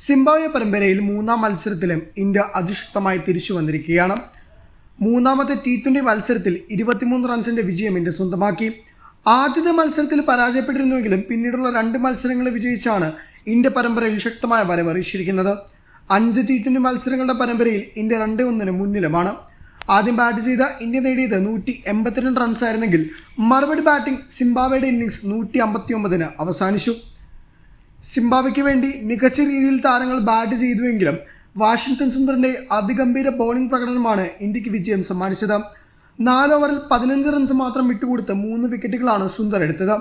Zimbabwe പരമ്പരയിൽ മൂന്നാം മത്സരത്തിലും ഇന്ത്യ അതിശക്തമായി തിരിച്ചു വന്നിരിക്കുകയാണ്. മൂന്നാമത്തെ ടി ട്വന്റി മത്സരത്തിൽ ഇരുപത്തിമൂന്ന് റൺസിന്റെ വിജയം ഇന്ത്യ സ്വന്തമാക്കി. ആദ്യത്തെ മത്സരത്തിൽ പരാജയപ്പെട്ടിരുന്നുവെങ്കിലും പിന്നീടുള്ള രണ്ട് മത്സരങ്ങൾ വിജയിച്ചാണ് ഇന്ത്യ പരമ്പരയിൽ ശക്തമായ വരവറിയിച്ചിരിക്കുന്നത് അഞ്ച് ടി ട്വന്റി മത്സരങ്ങളുടെ പരമ്പരയിൽ ഇന്ത്യ രണ്ട് ഒന്നിന് മുന്നിലുമാണ്. ആദ്യം ബാറ്റ് ചെയ്ത ഇന്ത്യ നേടിയത് നൂറ്റി എൺപത്തിരണ്ട് റൺസ് ആയിരുന്നെങ്കിൽ മറുപടി ബാറ്റിംഗ് സിംബാബ്വേയുടെ ഇന്നിംഗ്സ് നൂറ്റി അമ്പത്തി ഒമ്പതിന് അവസാനിച്ചു. സിംബാബ്വെക്ക് വേണ്ടി മികച്ച രീതിയിൽ താരങ്ങൾ ബാറ്റ് ചെയ്തുവെങ്കിലും വാഷിംഗ്ടൺ സുന്ദറിന്റെ അതിഗംഭീര ബൗളിംഗ് പ്രകടനമാണ് ഇന്ത്യയ്ക്ക് വിജയം സമ്മാനിച്ചത്. നാല് ഓവറിൽ പതിനഞ്ച് റൺസ് മാത്രം വിട്ടുകൊടുത്ത് മൂന്ന് വിക്കറ്റുകളാണ് സുന്ദർ എടുത്തത്.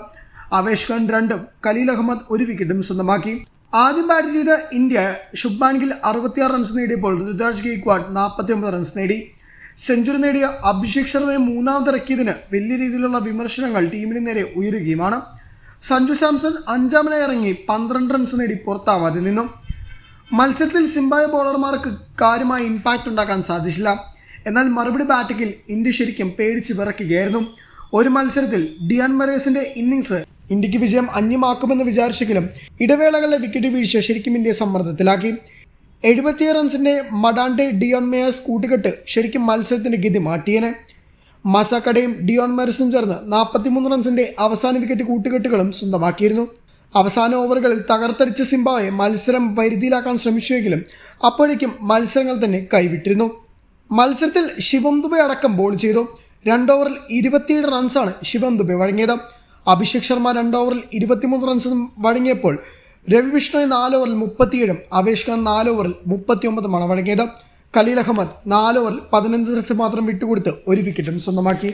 അവേഷ് ഖാൻ രണ്ടും കലീൽ അഹമ്മദ് ഒരു വിക്കറ്റും സ്വന്തമാക്കി. ആദ്യം ബാറ്റ് ചെയ്ത ഇന്ത്യ ശുഭ്മാൻ ഗിൽ അറുപത്തിയാറ് റൺസ് നേടിയപ്പോൾ ഋതുരാജ് ഗെയ്ക്വാഡ് നാൽപ്പത്തി ഒമ്പത് റൺസ് നേടി. സെഞ്ചുറി നേടിയ അഭിഷേക് ശർമ്മയെ മൂന്നാമതിറക്കിയതിന് വലിയ രീതിയിലുള്ള വിമർശനങ്ങൾ ടീമിന് നേരെ ഉയരുകയുമാണ്. സഞ്ജു സാംസൺ അഞ്ചാമനായി ഇറങ്ങി പന്ത്രണ്ട് റൺസ് നേടി പുറത്താവാതെ നിന്നു. മത്സരത്തിൽ സിംബായ ബോളർമാർക്ക് കാര്യമായ ഇമ്പാക്റ്റ് ഉണ്ടാക്കാൻ സാധിച്ചില്ല. എന്നാൽ മറുപടി ബാറ്റിങ്ങിൽ ഇന്ത്യ ശരിക്കും പേടിച്ച് വിറക്കുകയായിരുന്നു ഒരു മത്സരത്തിൽ ഡിയാൻ മറേസിന്റെ ഇന്നിങ്സ് ഇന്ത്യയ്ക്ക് വിജയം അന്യമാക്കുമെന്ന് വിചാരിച്ചെങ്കിലും ഇടവേളകളിലെ വിക്കറ്റ് വീഴ്ച ശരിക്കും ഇന്ത്യയെ സമ്മർദ്ദത്തിലാക്കി. എഴുപത്തിയേഴ് റൺസിന്റെ മഡാണ്ടെ ഡിയോൺ മേയേഴ്സ് കൂട്ടുകെട്ട് ശരിക്കും മത്സരത്തിന്റെ ഗതി മാറ്റിയേനെ. മസാക്കടയും ഡിയോൺ മെറിസും ചേർന്ന് നാൽപ്പത്തിമൂന്ന് റൺസിന്റെ അവസാന വിക്കറ്റ് കൂട്ടുകെട്ടുകളും സ്വന്തമാക്കിയിരുന്നു. അവസാന ഓവറുകളിൽ തകർത്തടിച്ച സിംബാവെ മത്സരം വരുതിയിലാക്കാൻ ശ്രമിച്ചുവെങ്കിലും അപ്പോഴേക്കും മത്സരങ്ങൾ തന്നെ കൈവിട്ടിരുന്നു. മത്സരത്തിൽ ശിവം ദുബെ അടക്കം ബോൾ ചെയ്തു. രണ്ട് ഓവറിൽ ഇരുപത്തിയേഴ് റൺസാണ് ശിവം ദുബെ വഴങ്ങിയത്. അഭിഷേക് ശർമ്മ രണ്ട് ഓവറിൽ ഇരുപത്തിമൂന്ന് റൺസും വഴങ്ങിയപ്പോൾ രവി വിഷ്ണോയ് നാല് ഓവറിൽ മുപ്പത്തിയേഴും അവേഷ് ഖാൻ നാല് ഓവറിൽ മുപ്പത്തിയൊമ്പതുമാണ് വഴങ്ങിയത്. ഖലീൽ അഹമ്മദ് നാല് ഓവറിൽ പതിനഞ്ച് റൺസ് മാത്രം വിട്ടുകൊടുത്ത് ഒരു വിക്കറ്റും സ്വന്തമാക്കി.